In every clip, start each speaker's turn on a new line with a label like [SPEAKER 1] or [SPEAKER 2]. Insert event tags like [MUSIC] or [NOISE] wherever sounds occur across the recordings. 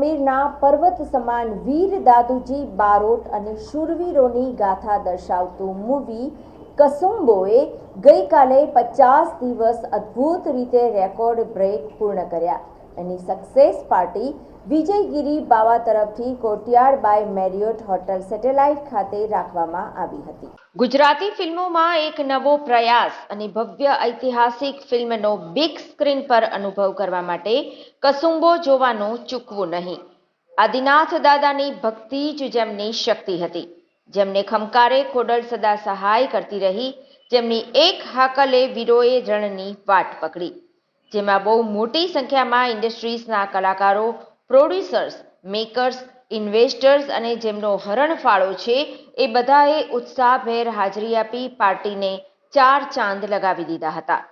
[SPEAKER 1] સમીરના પર્વત સમાન વીર દાદુજી બારોટ અને શૂરવીરોની ગાથા દર્શાવતું મૂવી કસુંબોએ ગઈકાલે પચાસ દિવસ અદ્ભુત રીતે રેકોર્ડ બ્રેક પૂર્ણ કર્યા. એની સક્સેસ પાર્ટી વિજયગીરી બાવા તરફથી Courtyard by Marriott hotel Satellite ખાતે રાખવામાં આવી હતી. ગુજરાતી ફિલ્મોમાં એક નવો પ્રયાસ અને ભવ્ય ઐતિહાસિક ફિલ્મનો બિગ સ્ક્રીન પર અનુભવ કરવા માટે કસુંબો જોવાનું ચૂકવું નહીં. આદિનાથ દાદાની ભક્તિ જ જેમની શક્તિ હતી, જેમને ખમકારે ખોડલ સદા સહાય કરતી રહી, જેમની એક હાકલે વીરોએ રણની વાટ પકડી, જેમાં બહુ મોટી સંખ્યામાં ઇન્ડસ્ટ્રીઝના કલાકારો પ્રોડ્યુસર્સ, મેકર્સ, ઇન્વેસ્ટર્સ અને જેમનો હરણફાળો છે, એ બધાએ ઉત્સાહભેર હાજરી આપી પાર્ટીને ચાર ચાંદ લગાવી દીધા હતા.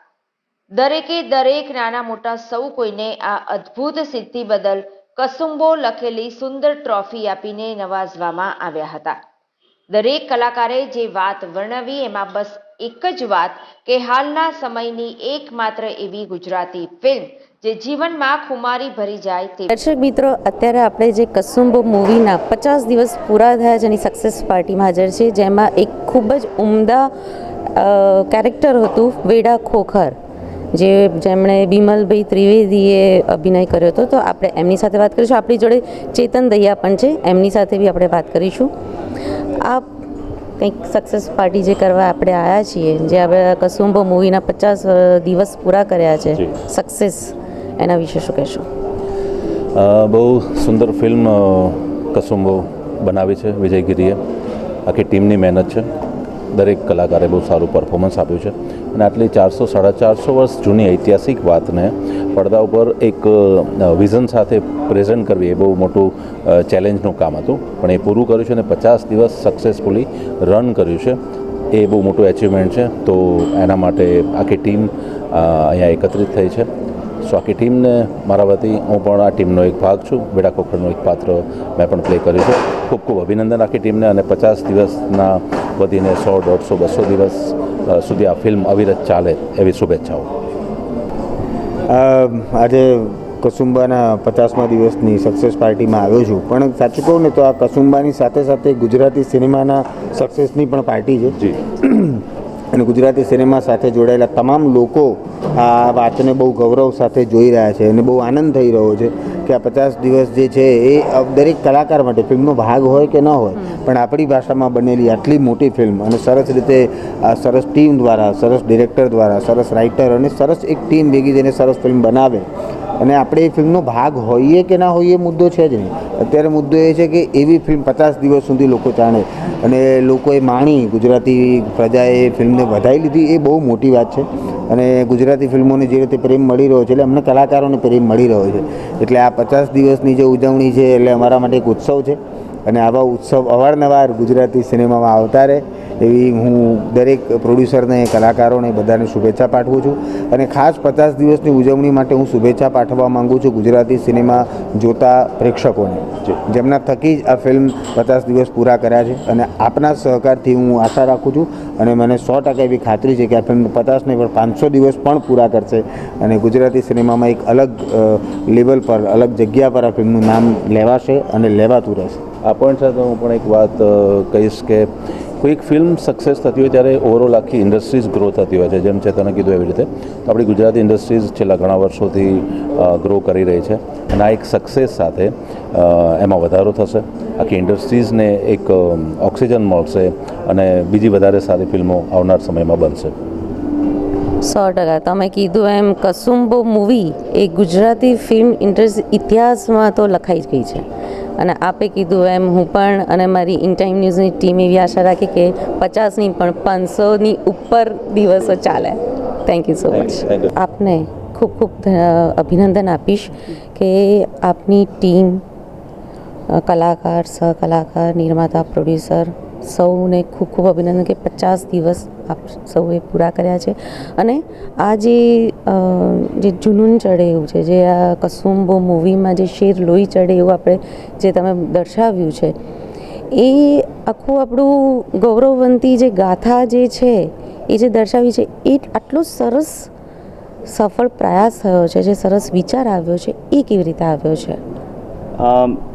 [SPEAKER 1] દરેકે દરેક નાના મોટા સૌ કોઈને આ અદ્ભુત સિદ્ધિ બદલ કસુંબો લખેલી સુંદર ટ્રોફી આપીને નવાજવામાં આવ્યા હતા. દરેક કલાકારે જે વાત વર્ણવી, એમાં બસ એક જ વાત કે હાલના સમયની એકમાત્ર એવી ગુજરાતી ફિલ્મ જે જીવનમાં ખુમારી ભરી જાય તે
[SPEAKER 2] દર્શક મિત્રો અત્યારે આપણે જે કસુંબો મૂવીના પચાસ દિવસ પૂરા થયા જેની સક્સેસ પાર્ટીમાં હાજર છે જેમાં એક ખૂબ જ ઉમદા કેરેક્ટર હતું વેડા ખોખર જે જેમણે બિમલભાઈ ત્રિવેદીએ અભિનય કર્યો હતો. તો આપણે એમની સાથે વાત કરીશું. આપણી જોડે ચેતન દૈયા પણ છે. એમની સાથે બી આપણે વાત કરીશું. આ કંઈક સક્સેસ પાર્ટી જે કરવા આપણે આવ્યા છીએ જે આપણે કસુંબો મૂવીના પચાસ દિવસ પૂરા કર્યા છે સક્સેસ એના વિશે શું કહેશો?
[SPEAKER 3] બહુ સુંદર ફિલ્મ કસુંબો બનાવી છે વિજયગીરીએ આખી ટીમની મહેનત છે. દરેક કલાકારે બહુ સારું પરફોર્મન્સ આપ્યું છે. અને આટલી ચારસો, સાડા ચારસો વર્ષ જૂની ઐતિહાસિક વાતને પડદા ઉપર એક વિઝન સાથે પ્રેઝન્ટ કરવી એ બહુ મોટું ચેલેન્જનું કામ હતું. પણ એ પૂરું કર્યું છે અને પચાસ દિવસ સક્સેસફુલી રન કર્યું છે. એ બહુ મોટું એચિવમેન્ટ છે. તો એના માટે આખી ટીમ અહીંયા એકત્રિત થઈ છે. સો આખી ટીમને મારા વતી હું પણ આ ટીમનો એક ભાગ છું. બેડા ખોખરનું એક પાત્ર મેં પણ પ્લે કર્યું છે. ખૂબ ખૂબ અભિનંદન આખી ટીમને અને પચાસ દિવસના વધીને સો દોઢસો બસો દિવસ સુધી આ ફિલ્મ અવિરત ચાલે એવી શુભેચ્છાઓ.
[SPEAKER 4] આજે કસુંબાના પચાસમા દિવસની સક્સેસ પાર્ટીમાં આવ્યો છું. પણ સાચું કહું ને તો આ કસુંબાની સાથે સાથે ગુજરાતી સિનેમાના સક્સેસની પણ પાર્ટી છે. અને ગુજરાતી સિનેમા સાથે જોડાયેલા તમામ લોકો આ વાતને બહુ ગૌરવ સાથે જોઈ રહ્યા છે અને બહુ આનંદ થઈ રહ્યો છે કે આ પચાસ દિવસ જે છે એ દરેક કલાકાર માટે ફિલ્મનો ભાગ હોય કે ન હોય પણ આપણી ભાષામાં બનેલી આટલી મોટી ફિલ્મ અને સરસ રીતે આ સરસ ટીમ દ્વારા સરસ ડિરેક્ટર દ્વારા સરસ રાઇટર અને સરસ એક ટીમ ભેગી થઈને સરસ ફિલ્મ બનાવે. અને આપણે એ ફિલ્મનો ભાગ હોઈએ કે ના હોઈએ મુદ્દો છે જ નહીં. અત્યારે મુદ્દો એ છે કે એવી ફિલ્મ પચાસ દિવસ સુધી લોકો જાણે. અને લોકોએ માણી ગુજરાતી પ્રજાએ ફિલ્મને વધાવી લીધી એ બહુ મોટી વાત છે. અને ગુજરાતી ફિલ્મોને જે રીતે પ્રેમ મળી રહ્યો છે, એટલે અમને કલાકારોને પ્રેમ મળી રહ્યો છે. એટલે આ પચાસ દિવસની જે ઉજવણી છે, એટલે અમારા માટે એક ઉત્સવ છે. અને આવા ઉત્સવ અવારનવાર ગુજરાતી સિનેમામાં આવતા રહે. એવી હું દરેક પ્રોડ્યુસરને કલાકારોને બધાને શુભેચ્છા પાઠવું છું. અને ખાસ પચાસ દિવસની ઉજવણી માટે હું શુભેચ્છા પાઠવવા માંગુ છું ગુજરાતી સિનેમા જોતા પ્રેક્ષકોને. જેમના થકી જ આ ફિલ્મ પચાસ દિવસ પૂરા કર્યા છે અને આપના સહકારથી હું આશા રાખું છું અને મને સો ટકા એવી ખાતરી છે કે આ ફિલ્મ પચાસ નહીં પણ પાંચસો દિવસ પણ પૂરા કરશે અને ગુજરાતી સિનેમામાં એક અલગ લેવલ પર અલગ જગ્યા પર આ ફિલ્મનું નામ લેવાશે અને લેવાતું રહેશે.
[SPEAKER 3] આ પોઈન્ટ સાથે હું પણ એક વાત કહીશ કે કોઈ એક ફિલ્મ સક્સેસ થતી હોય ત્યારે ઓવરઓલ આખી ઇન્ડસ્ટ્રીઝ ગ્રો થતી હોય છે. જેમ છે તને કીધું એવી રીતે. તો આપણી ગુજરાતી ઇન્ડસ્ટ્રીઝ છેલ્લા ઘણા વર્ષોથી ગ્રો કરી રહી છે. અને આ એક સક્સેસ સાથે એમાં વધારો થશે. આખી ઇન્ડસ્ટ્રીઝને એક ઓક્સિજન મળશે અને બીજી વધારે સારી ફિલ્મો આવનાર સમયમાં બનશે.
[SPEAKER 2] સો ટકા. તમે કીધું એમ કસુંબો મૂવી એ ગુજરાતી ફિલ્મ ઇન્ડસ્ટ્રી ઇતિહાસમાં તો લખાઈ ગઈ છે. અને આપે કીધું એમ હું પણ અને મારી ઇન ટાઈમ ન્યૂઝની ટીમ એવી આશા રાખી કે પચાસની પણ પાંચસોની ઉપર દિવસો ચાલે થેન્ક યુ સો મચ. આપને ખૂબ ખૂબ અભિનંદન આપીશ કે આપની ટીમ કલાકાર સહકલાકાર નિર્માતા પ્રોડ્યુસર સૌને ખૂબ ખૂબ અભિનંદન કે પચાસ દિવસ આપ સૌએ પૂરા કર્યા છે. અને આ જે જે જુનૂન ચડે એવું છે, જે આ કસુંબો મૂવીમાં જે શેર લોહી ચડે એવું આપણે જે તમે દર્શાવ્યું છે, એ આખું આપણું ગૌરવવંતી જે ગાથા જે છે, એ જે દર્શાવી છે, એ આટલો સરસ સફળ પ્રયાસ થયો છે, જે સરસ વિચાર આવ્યો છે, એ કેવી રીતે આવ્યો છે?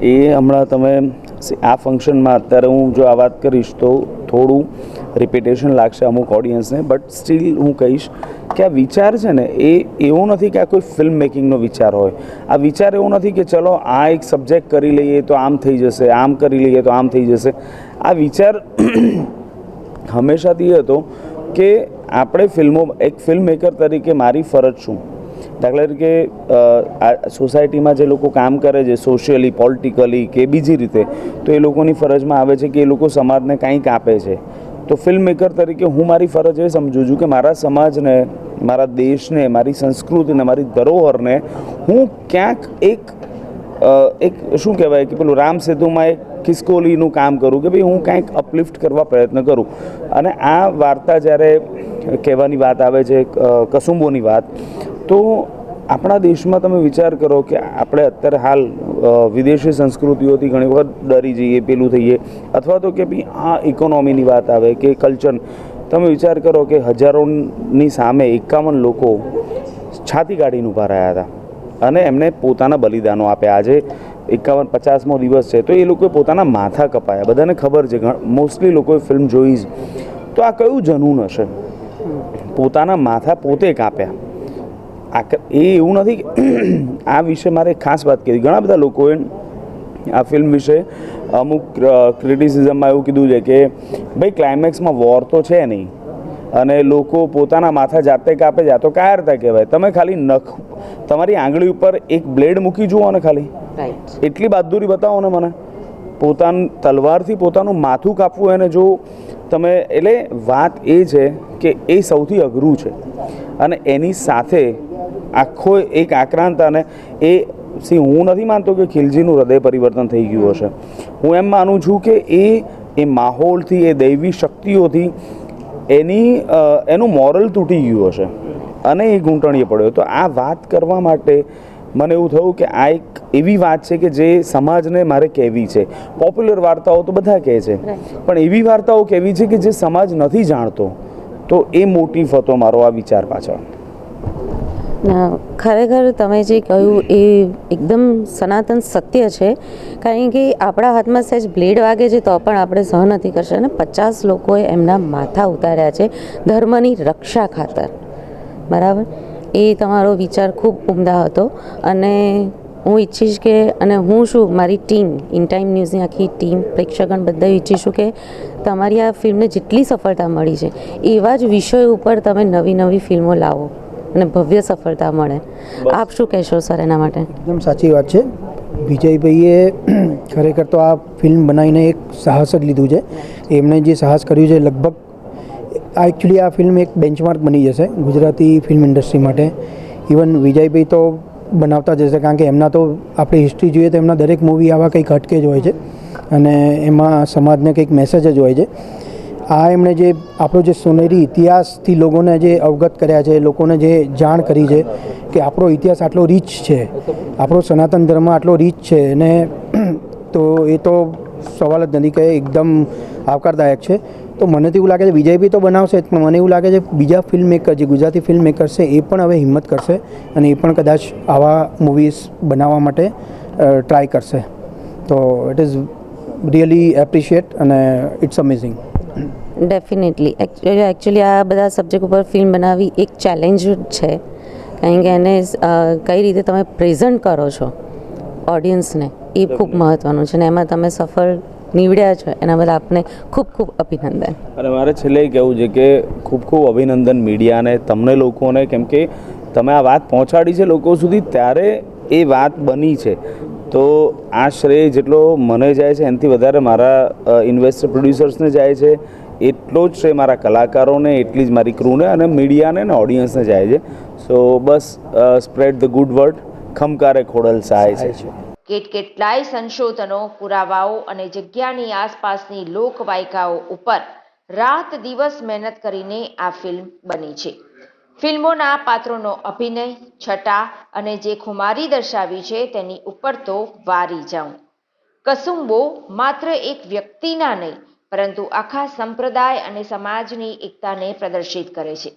[SPEAKER 5] એ હમણાં તમે આ ફંક્શનમાં અત્યારે હું જો આ વાત કરીશ તો થોડું રિપીટેશન લાગશે અમુક ઓડિયન્સને બટ સ્ટીલ હું કહીશ કે આ વિચાર છે ને, એ એવો નથી કે આ કોઈ ફિલ્મ મેકિંગનો વિચાર હોય. આ વિચાર એવો નથી કે ચલો આ એક સબ્જેક્ટ કરી લઈએ તો આમ થઈ જશે, આમ કરી લઈએ તો આમ થઈ જશે. આ વિચાર [COUGHS] હંમેશાથી હતો કે આપણે ફિલ્મો એક ફિલ્મ મેકર તરીકે મારી ફરજ શું? દાખલા તરીકે આ સોસાયટીમાં જે લોકો કામ કરે છે સોશિયલી પોલિટિકલી કે બીજી રીતે, તો એ લોકોની ફરજમાં આવે છે કે એ લોકો સમાજને કંઈક આપે છે. તો ફિલ્મ મેકર તરીકે હું મારી ફરજ એ સમજું છું કે મારા સમાજને, મારા દેશને, મારી સંસ્કૃતિને, મારી ધરોહરને હું ક્યાંક એક એક શું કહેવાય કે પેલું રામ સેતુમાં એક ખિસકોલીનું કામ કરું કે ભાઈ હું કાંઈક અપલિફ્ટ કરવા પ્રયત્ન કરું. અને આ વાર્તા જ્યારે કહેવાની વાત આવે છે કસુંબોની વાત તો આપણા દેશમાં તમે વિચાર કરો કે આપણે અત્યારે હાલ વિદેશી સંસ્કૃતિઓથી ઘણી વખત ડરી જઈએ પેલું થઈએ. અથવા તો કે ભાઈ આ ઇકોનોમીની વાત આવે કે કલ્ચર તમે વિચાર કરો કે હજારોની સામે એકાવન લોકો છાતી કાઢીને ઊભા રહ્યા હતા. અને એમને પોતાના બલિદાનો આપ્યા. આજે એકાવન પચાસમો દિવસ છે તો એ લોકોએ પોતાના માથા કપાયા. બધાને ખબર છે મોસ્ટલી લોકોએ ફિલ્મ જોઈ જ. તો આ કયું જનૂન હશે? પોતાના માથા પોતે કાપ્યા. એ એવું નથી [CLEARS THROAT] આ વિશે મારે ખાસ વાત કરી. ઘણા બધા લોકોએ આ ફિલ્મ વિશે અમુક ક્રિટિસિઝમમાં એવું કીધું છે કે ભાઈ ક્લાઇમેક્સમાં વોર તો છે નહીં. અને લોકો પોતાના માથા જાતે કાપે જાતો કાયરતા કહેવાય. તમે ખાલી નખ તમારી આંગળી ઉપર એક બ્લેડ મૂકી જુઓ ને ખાલી. એટલી બહાદુરી બતાવો ને મને. પોતાનું તલવારથી પોતાનું માથું કાપવું એને જો તમે એટલે વાત એ છે કે એ સૌથી અઘરું છે. અને એની સાથે આખો એક આક્રાંત અને એ સી હું નથી માનતો કે ખિલજીનું હૃદય પરિવર્તન થઈ ગયું હશે. હું એમ માનું છું કે એ એ માહોલથી એ દૈવી શક્તિઓથી એની એનું મોરલ તૂટી ગયું હશે અને એ ઘૂંટણીએ પડ્યો. તો આ વાત કરવા માટે મને એવું થયું કે આ એક એવી વાત છે કે જે સમાજને મારે કહેવી છે. પોપ્યુલર વાર્તાઓ તો બધા કહે છે. પણ એવી વાર્તાઓ કહેવી છે કે જે સમાજ નથી જાણતો. તો એ મોટિવ હતો મારો આ વિચાર પાછળ.
[SPEAKER 2] ખરેખર તમે જે કહ્યું એ એકદમ સનાતન સત્ય છે. કારણ કે આપણા હાથમાં સહેજ બ્લેડ વાગે છે તો પણ આપણે સહન નથી કરશે અને પચાસ લોકોએ એમના માથા ઉતાર્યા છે ધર્મની રક્ષા ખાતર. બરાબર? એ તમારો વિચાર ખૂબ ઉમદા હતો. અને હું ઈચ્છીશ કે, અને હું શું, મારી ટીમ, ઇન ટાઈમ ન્યૂઝની આખી ટીમ પ્રેક્ષકગણ બધા ઈચ્છીશું કે તમારી આ ફિલ્મને જેટલી સફળતા મળી છે, એવા જ વિષય ઉપર તમે નવી નવી ફિલ્મો લાવો. અને ભવ્ય સફળતા મળે. આપ શું કહેશો સર એના માટે?
[SPEAKER 6] એકદમ સાચી વાત છે. વિજયભાઈએ [CLEARS THROAT] ખરેખર તો આ ફિલ્મ બનાવીને એક સાહસ જ લીધું છે. એમણે જે સાહસ કર્યું છે લગભગ આ એકચ્યુઅલી આ ફિલ્મ એક બેન્ચમાર્ક બની જશે ગુજરાતી ફિલ્મ ઇન્ડસ્ટ્રી માટે. ઇવન વિજયભાઈ તો બનાવતા જ હશે કારણ કે એમના તો આપણે હિસ્ટ્રી જોઈએ તો એમના દરેક મૂવી આવા કંઈક હટકે જ હોય છે. અને એમાં સમાજને કંઈક મેસેજ જ હોય છે. આ એમણે જે આપણો જે સોનેરી ઇતિહાસથી લોકોને જે અવગત કર્યા છે, લોકોને જે જાણ કરી છે કે આપણો ઇતિહાસ આટલો રીચ છે, આપણો સનાતન ધર્મ આટલો રીચ છે અને [CLEARS THROAT] તો એ તો સવાલ જ નથી કે એકદમ આવકારદાયક છે. તો મને તો એવું લાગે છે વિજયભાઈ તો બનાવશે જ, પણ મને એવું લાગે છે બીજા ફિલ્મ મેકર જે ગુજરાતી ફિલ્મ મેકર છે, એ પણ હવે હિંમત કરશે અને એ પણ કદાચ આવા મૂવીઝ બનાવવા માટે ટ્રાય કરશે. તો ઇટ ઇઝ રિયલી એપ્રિશિએટ અને ઇટ્સ અમેઝિંગ
[SPEAKER 2] ડેફિનેટલી એકચ્યુઅલી આ બધા સબ્જેક્ટ ઉપર ફિલ્મ બનાવવી એક ચેલેન્જ છે. કારણ કે એને કઈ રીતે તમે પ્રેઝન્ટ કરો છો ઓડિયન્સને એ ખૂબ મહત્ત્વનું છે. ને એમાં તમે સફળ નીવડ્યા છો એના બદલ આપને ખૂબ ખૂબ અભિનંદન.
[SPEAKER 5] અને મારે છેલ્લે કહેવું છે કે ખૂબ ખૂબ અભિનંદન મીડિયાને તમને લોકોને કેમ કે તમે આ વાત પહોંચાડી છે લોકો સુધી ત્યારે એ વાત બની છે. તો આ શ્રેય જેટલો મને જાય છે, એનાથી વધારે મારા ઇન્વેસ્ટર પ્રોડ્યુસર્સને જાય છે, એટલો જ શ્રેય મારા કલાકારોને, એટલી જ મારી ક્રૂને અને મીડિયાને અને ઓડિયન્સને જાય છે. સો બસ spread the good word ખમકારે Khodal સહાય છે.
[SPEAKER 1] કેટ કેટલાય સંશોધનો, પુરાવાઓ અને જગ્યાની આસપાસની લોકવાયકાઓ ઉપર રાત દિવસ મહેનત કરીને આ ફિલ્મ બની છે. ફિલ્મોના પાત્રોનો અભિનય, છટા અને જે ખુમારી દર્શાવી છે તેની ઉપર તો વારી જાઉં. કસુંબો માત્ર એક વ્યક્તિના નહીં, પરંતુ આખા સંપ્રદાય અને સમાજની એકતાને પ્રદર્શિત કરે છે.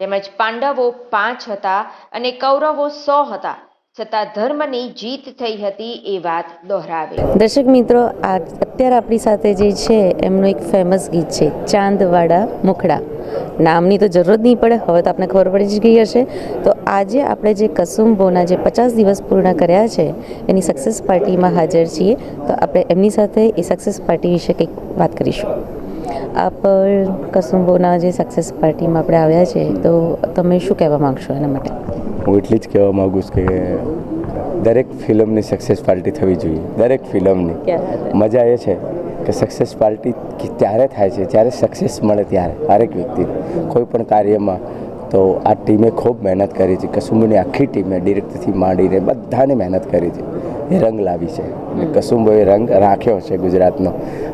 [SPEAKER 1] તેમજ પાંડવો પાંચ હતા અને કૌરવો સો હતા. છતાં ધર્મની જીત થઈ હતી એ વાત દોહરાવી.
[SPEAKER 2] દર્શક મિત્રો, આ અત્યારે આપણી સાથે જે છે, એમનું એક ફેમસ ગીત છે, ચાંદવાડા મુખડા. નામની તો જરૂર જ નહીં પડે, હવે તો આપણે ખબર પડી જ ગઈ હશે. તો આજે આપણે જે કસુંબોના જે પચાસ દિવસ પૂર્ણ કર્યા છે, એની સક્સેસ પાર્ટીમાં હાજર છીએ. તો આપણે એમની સાથે એ સક્સેસ પાર્ટી વિશે કંઈક વાત કરીશું. આપ કસુંબોના જે સક્સેસ પાર્ટીમાં આપણે આવ્યા છે તો તમે શું કહેવા માગશો એના માટે?
[SPEAKER 7] હું એટલી જ કહેવા માગું છું કે દરેક ફિલ્મની સક્સેસ પાર્ટી થવી જોઈએ. દરેક ફિલ્મની. મજા એ છે કે સક્સેસ પાર્ટી ત્યારે થાય છે જ્યારે સક્સેસ મળે ત્યારે હરેક વ્યક્તિને. કોઈ પણ કાર્યમાં તો આ ટીમે ખૂબ મહેનત કરી છે. કસુંબોની આખી ટીમે ડિરેક્ટરથી માંડીને બધાને મહેનત કરી છે. એ રંગ લાવી છે. અને કસુંબોએ રંગ રાખ્યો છે ગુજરાતનો.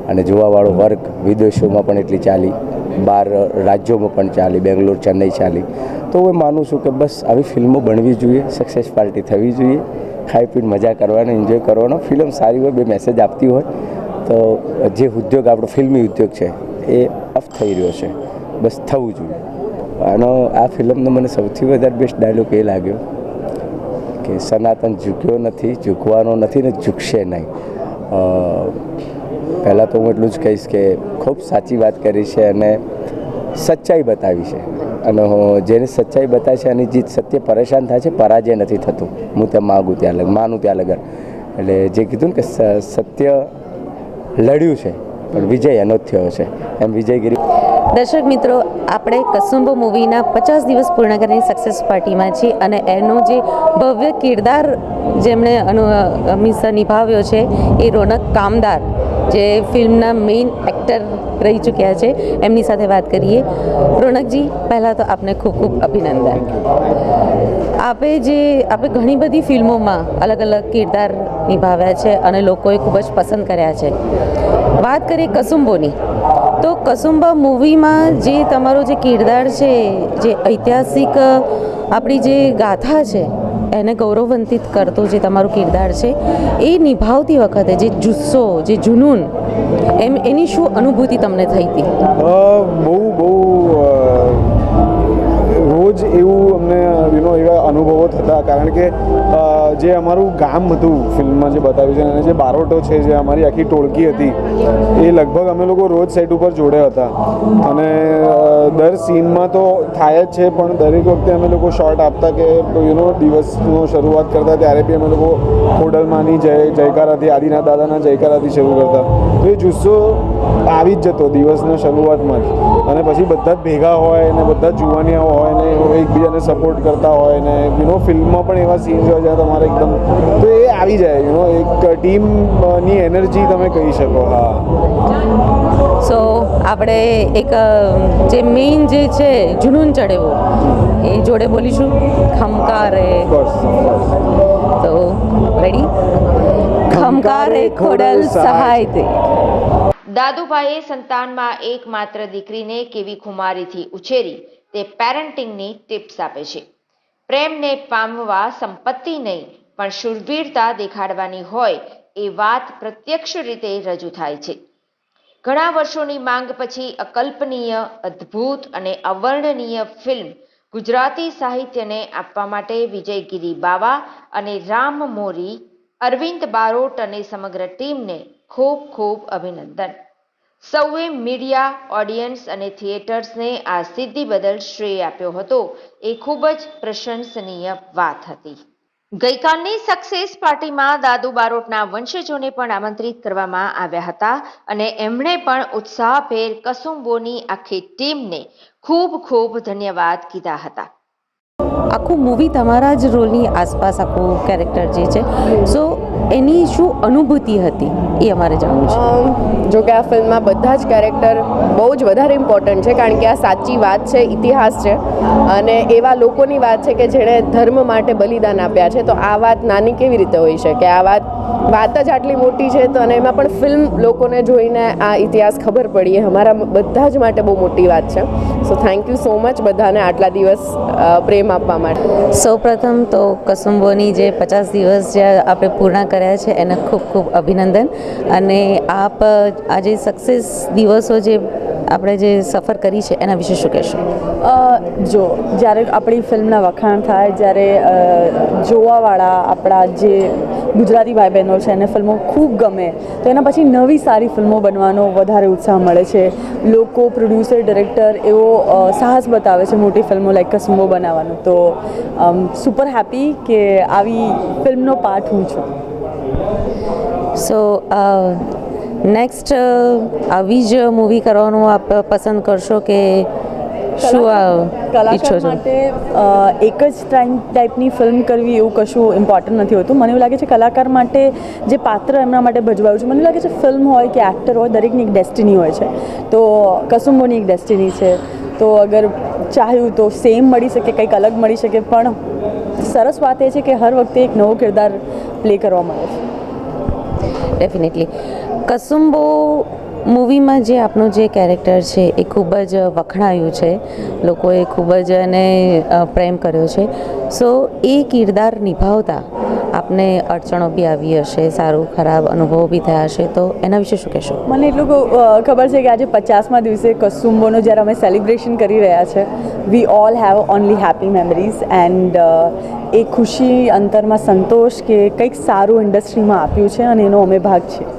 [SPEAKER 7] અને જોવાવાળો વર્ગ વિદેશોમાં પણ એટલી ચાલી બહાર રાજ્યોમાં પણ ચાલી, બેંગ્લોર, ચેન્નઈ ચાલી. તો હું માનું છું કે બસ આવી ફિલ્મો બનવી જોઈએ સક્સેસ પાર્ટી થવી જોઈએ, ખાઈ પીને મજા કરવાનો એન્જોય કરવાનો. ફિલ્મ સારી હોય, બે મેસેજ આપતી હોય, તો જે ઉદ્યોગ, આપણો ફિલ્મી ઉદ્યોગ છે, એ અફ થઈ રહ્યો છે. બસ થવું જોઈએ. આનો આ ફિલ્મનો મને સૌથી વધારે બેસ્ટ ડાયલોગ એ લાગ્યો કે સનાતન ઝૂક્યો નથી, ઝૂકવાનો નથી ને ઝૂકશે નહીં. પહેલાં તો હું એટલું જ કહીશ કે ખૂબ સાચી વાત કરી છે અને સચ્ચાઈ બતાવી છે. અને હું જેને સચ્ચાઈ બતાવી છે અને જીત સત્ય પરેશાન થાય છે, પરાજય નથી થતું. હું ત્યાં માગું ત્યાં લગ, માનું ત્યાં લગન. એટલે જે કીધું ને કે સત્ય લડ્યું છે, પણ વિજય એનો જ થયો છે. એમ વિજયગીરી
[SPEAKER 2] દર્શક મિત્રો, આપણે કસુંબો મૂવીના પચાસ દિવસ પૂર્ણ કરીને સક્સેસ પાર્ટીમાં છીએ અને એનો જે ભવ્ય કિરદાર જેમણે અનુ હંમેશા નિભાવ્યો છે, એ રોનક કામદાર, જે ફિલ્મના મેઇન એક્ટર રહી ચૂક્યા છે, એમની સાથે વાત કરીએ. રોનકજી, પહેલાં તો આપને ખૂબ ખૂબ અભિનંદન. આપે જે આપણે ઘણી બધી ફિલ્મોમાં અલગ અલગ કિરદાર નિભાવ્યા છે અને લોકોએ ખૂબ જ પસંદ કર્યા છે. વાત કરીએ કસુંબોની. તો કસુંબા મૂવીમાં જે તમારો જે કિરદાર છે, જે ઐતિહાસિક આપણી જે ગાથા છે, એને ગૌરવવંતિત કરતો જે તમારું કિરદાર છે, એ નિભાવતી વખતે જે જુસ્સો, જે જુનૂન, એમ, એની શું અનુભૂતિ તમને થઈ હતી?
[SPEAKER 8] બહુ બહુ રોજ એવું અમને યુનો એવા અનુભવો થતા. કારણ કે જે અમારું ગામ હતું, ફિલ્મમાં જે બતાવ્યું છે, અને જે બારોટો છે, જે અમારી આખી ટોળકી હતી, એ લગભગ અમે લોકો રોજ સેટ ઉપર જોડે હતા. અને દર સીનમાં તો થાય જ છે, પણ દરેક વખતે અમે લોકો શોર્ટ આપતા કે યુનો દિવસનો શરૂઆત કરતા, ત્યારે બી અમે લોકો ખોડલમાંની જય, જયકારાથી આદિના દાદાના જયકારાથી શરૂ કરતા. તો એ જુસ્સો આવી જ જતો દિવસના શરૂઆતમાં જ. અને પછી બધા જ ભેગા હોય, ને બધા જ જુવાનિયાઓ હોય, ને એકબીજાને સપોર્ટ કરતા હોય, ને યુનો ફિલ્મમાં પણ એવા સીન હોય જ્યાં તમારે એકદમ તો એ આવી જાય યુનો એક ટીમની એનર્જી તમે કહી શકો હા.
[SPEAKER 2] સો આપણે એક જે મેઇન જે છે જુનૂન ચડેવો એ જોડે બોલીશું. ખમકારે તો રેડી ખમકારે ખોડલ સહાય તે
[SPEAKER 1] દાદુભાઈએ સંતાનમાં એકમાત્ર દીકરીને કેવી ખુમારીથી ઉછેરી તે પેરેન્ટિંગની ટિપ્સ આપે છે. પ્રેમને પામવા સંપત્તિ નહીં, પણ શૂરવીરતા દેખાડવાની હોય એ વાત પ્રત્યક્ષ રીતે રજૂ થાય છે. ઘણા વર્ષોની માંગ પછી અકલ્પનીય, અદ્ભુત અને અવર્ણનીય ફિલ્મ ગુજરાતી સાહિત્યને આપવા માટે વિજયગીરી બાવા અને રામ મોરી, અરવિંદ બારોટ અને સમગ્ર ટીમને ખૂબ ખૂબ અભિનંદન. સૌએ મીડિયા, ઓડિયન્સ અને થિયેટર્સને આ સિદ્ધિ બદલ શ્રેય આપ્યો હતો. એ ખૂબ જ પ્રશંસનીય વાત હતી. ગઈકાલની સક્સેસ પાર્ટીમાં દાદુ બારોટના વંશજોને પણ આમંત્રિત કરવામાં આવ્યા હતા અને એમણે પણ ઉત્સાહભેર કસુંબોની આખી ટીમને ખૂબ ખૂબ ધન્યવાદ કીધા હતા.
[SPEAKER 2] આખું મૂવી તમારા જ રોલની આસપાસ આખું કેરેક્ટર જે છે. સો એની શું અનુભૂતિ હતી એ અમારે જાણવું છે.
[SPEAKER 9] જો કે આ ફિલ્મમાં બધા જ કેરેક્ટર બહુ જ વધારે ઇમ્પોર્ટન્ટ છે, કારણ કે આ સાચી વાત છે, ઇતિહાસ છે, અને એવા લોકોની વાત છે કે જેણે ધર્મ માટે બલિદાન આપ્યા છે, તો આ વાત નાની કેવી રીતે હોઈ શકે? આ વાત વાત જ આટલી મોટી છે તો અને એમાં પણ ફિલ્મ લોકોને જોઈને આ ઇતિહાસ ખબર પડી એ અમારા બધા જ માટે બહુ મોટી વાત છે. So thank you so much બધાને આટલા દિવસ પ્રેમ આપવા માટે.
[SPEAKER 2] સૌપ્રથમ તો કસુંબોની જે પચાસ દિવસ જે આપણે પૂર્ણ કર્યા છે એને ખૂબ ખૂબ અભિનંદન. અને આપ આજે સક્સેસ દિવસો જે આપણે જે સફર કરી છે એના વિશે શું કહેશો?
[SPEAKER 10] જો જ્યારે આપણી ફિલ્મના વખાણ થાય જ્યારે જોવાવાળા આપણા જે ગુજરાતી ભાઈ બહેનો છે એને ફિલ્મો ખૂબ ગમે. તો એના પછી નવી સારી ફિલ્મો બનવાનો વધારે ઉત્સાહ મળે છે. લોકો પ્રોડ્યુસર ડિરેક્ટર એવો સાહસ બતાવે છે મોટી ફિલ્મો લાઈક કસુંબો બનાવવાનો. તો સુપર હેપી કે આવી ફિલ્મનો પાર્ટ હું છું.
[SPEAKER 2] સો નેક્સ્ટ આવી જ મૂવી કરવાનું આપ પસંદ કરશો કે શું
[SPEAKER 10] કલાકાર માટે એક જ ટાઈપની ફિલ્મ કરવી એવું કશું ઇમ્પોર્ટન્ટ નથી હોતું. મને એવું લાગે છે કલાકાર માટે જે પાત્ર એમના માટે ભજવાયું છે મને લાગે છે ફિલ્મ હોય કે એક્ટર હોય દરેકની એક ડેસ્ટિની હોય છે. તો કસુંબોની એક ડેસ્ટિની છે. તો અગર ચાહ્યું તો સેમ મળી શકે કંઈક અલગ મળી શકે પણ સરસ વાત એ છે કે હર વખતે એક નવો કિરદાર પ્લે કરવા મળે છે.
[SPEAKER 2] ડેફિનેટલી કસુંબો મૂવીમાં જે આપનું જે કેરેક્ટર છે એ ખૂબ જ વખણાયું છે, લોકોએ ખૂબ જ એને પ્રેમ કર્યો છે. સો, એ કિરદાર નિભાવતા આપને અડચણો બી આવી હશે, સારું, ખરાબ અનુભવો બી થયા હશે, તો એના વિશે શું કહેશો?
[SPEAKER 10] મને એટલું ખબર છે કે આજે પચાસમાં દિવસે કસુંબોનો જ્યારે અમે સેલિબ્રેશન કરી રહ્યા છે we all have only happy memories and એ ખુશી અંતરમાં સંતોષ કે કંઈક સારું ઇન્ડસ્ટ્રીમાં આપ્યું છે અને એનો અમે ભાગ છીએ.